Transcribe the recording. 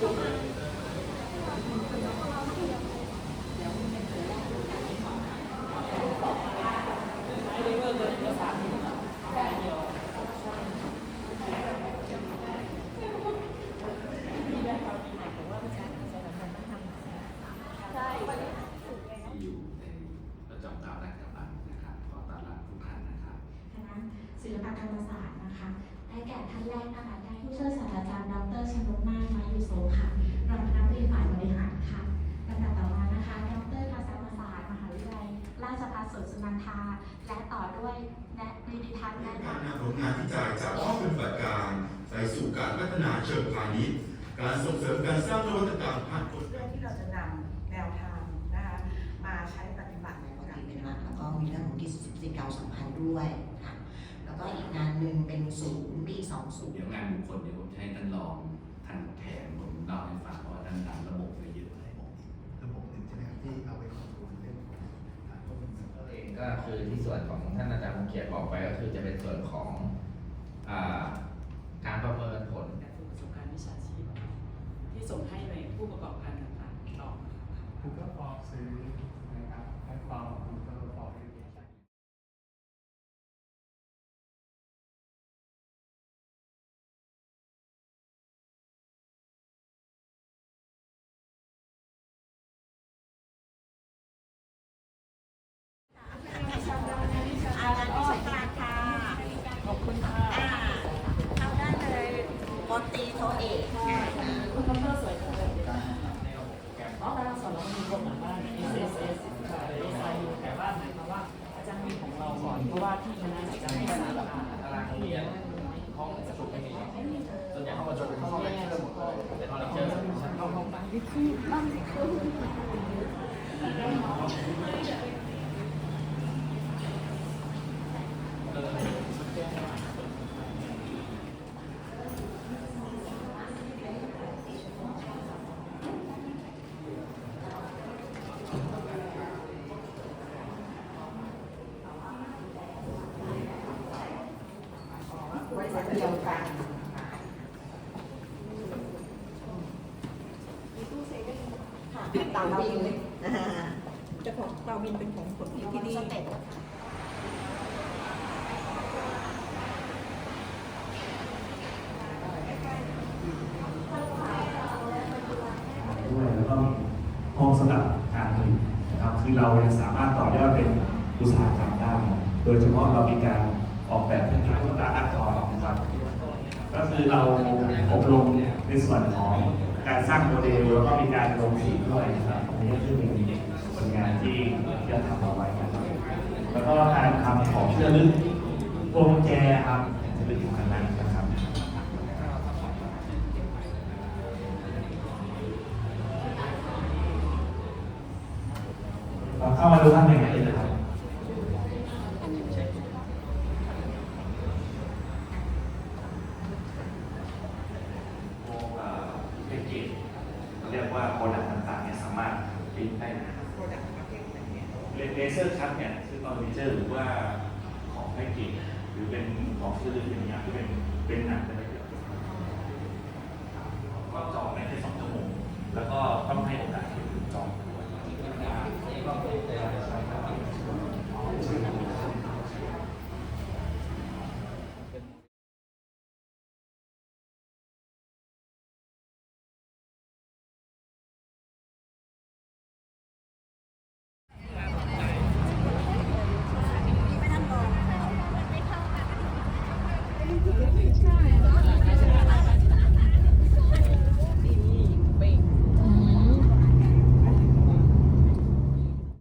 Thank you. ศิลปกรรมศาสตร์นะคะ ได้แก่ท่านแรกนะคะได้ผู้ช่วยศาสตราจารย์ดรชนกนาถมายุโสค่ะรองคณะบดีฝ่ายบริหารค่ะลำดับต่อมานะคะดรภาษาศาสตร์มหาวิทยาลัยราชภัฏสวนสุนันทา และต่อด้วยแนะดิดิทัศน์แนะการนำนผลงานวิจัยจากห้องปฏิบัติการไปสู่การพัฒนาเชิงพาณิชย์การส่งเสริมการสร้างนวัตกรรมผ่านกฎเรื่องที่เราจะนำแนวทางนะคะมาใช้ปฏิบัติในปกติเป็นหลักแล้วก็มีเรื่องของกิจกิจกรรมสำคัญด้วยค่ะ เป็นศูนย์ปีสองศูนย์เดี๋ยวงานบุคคลเดี๋ยวผมจะให้ท่านรองท่านแทนผมเล่าให้ฟังเพราะว่าท่านทำระบบไปเยอะเลยระบบหนึ่งใช่ไหมครับที่เอาไปคอนโทรลเรื่องการควบคุมก็เองก็คือที่ส่วนของท่านอาจารย์คงเขียนบอกไปก็คือจะเป็นส่วนของอ่าการประเมินผลแต่ฝึกประสบการณ์วิชาชีพที่ส่งให้ในผู้ประกอบการต่างๆต่อมาครับ Google Form ซื้อนะครับแพลตฟอร์ม Google Form Education ปตรีโทเอกอ่าคุณดรสวยจังเลยอ๋อดาราสอนเรามีคนหลังบ้าน S S S ค่ะ S I U แต่ว่าหมายความว่าอาจารย์มีของเราก่อนเพราะว่าที่คณะจะให้คณะละอ่านตารางเรียนห้องประชุมไม่มีส่วนใหญ่ห้องประชุมเป็นห้องเลคเชอร์หมดเลยเป็นห้องเลคเชอร์เอาของบางที่คือบ้างที่คือไว้จะ เดียวกันค่ะเตาบินอ่าเจ้าของเตาบินเป็นของคนที่นี่ด้วยแล้วก็ห้องสำหรับการผลิตนะครับคือเราสามารถต่อยอดเป็นอุตสาหกรรมได้ โดยเฉพาะเรามีการ ออกแบบพื้นที่พุทธอักษรนะครับ ก็คือเราอบรมในส่วนของการสร้างโมเดลแล้วก็มีการลงสีด้วยนะครับอันนี้ก็คือเป็นผลงานที่ที่เราทำเอาไว้นะครับแล้วก็การทำของที่ระลึกพวงกุญแจครับจะเป็นของคณะนะครับเราเข้ามาดูข้างในกันเลยนะครับ โมเอ่อ เอเกตเรียกว่าโปรดักต์ต่างๆเนี่ยสามารถปริ้นได้นะครับโปรดักต์ประเภทไหนเนี่ยเลเซอร์คัตเนี่ยซึ่งตอนเลเซอร์หรือว่าของแพ็กเกจหรือเป็นของชื่อเป็นอย่างที่เป็นเป็นหนังเป็นอะไรเกี่ยวกับก็จองได้แค่สอง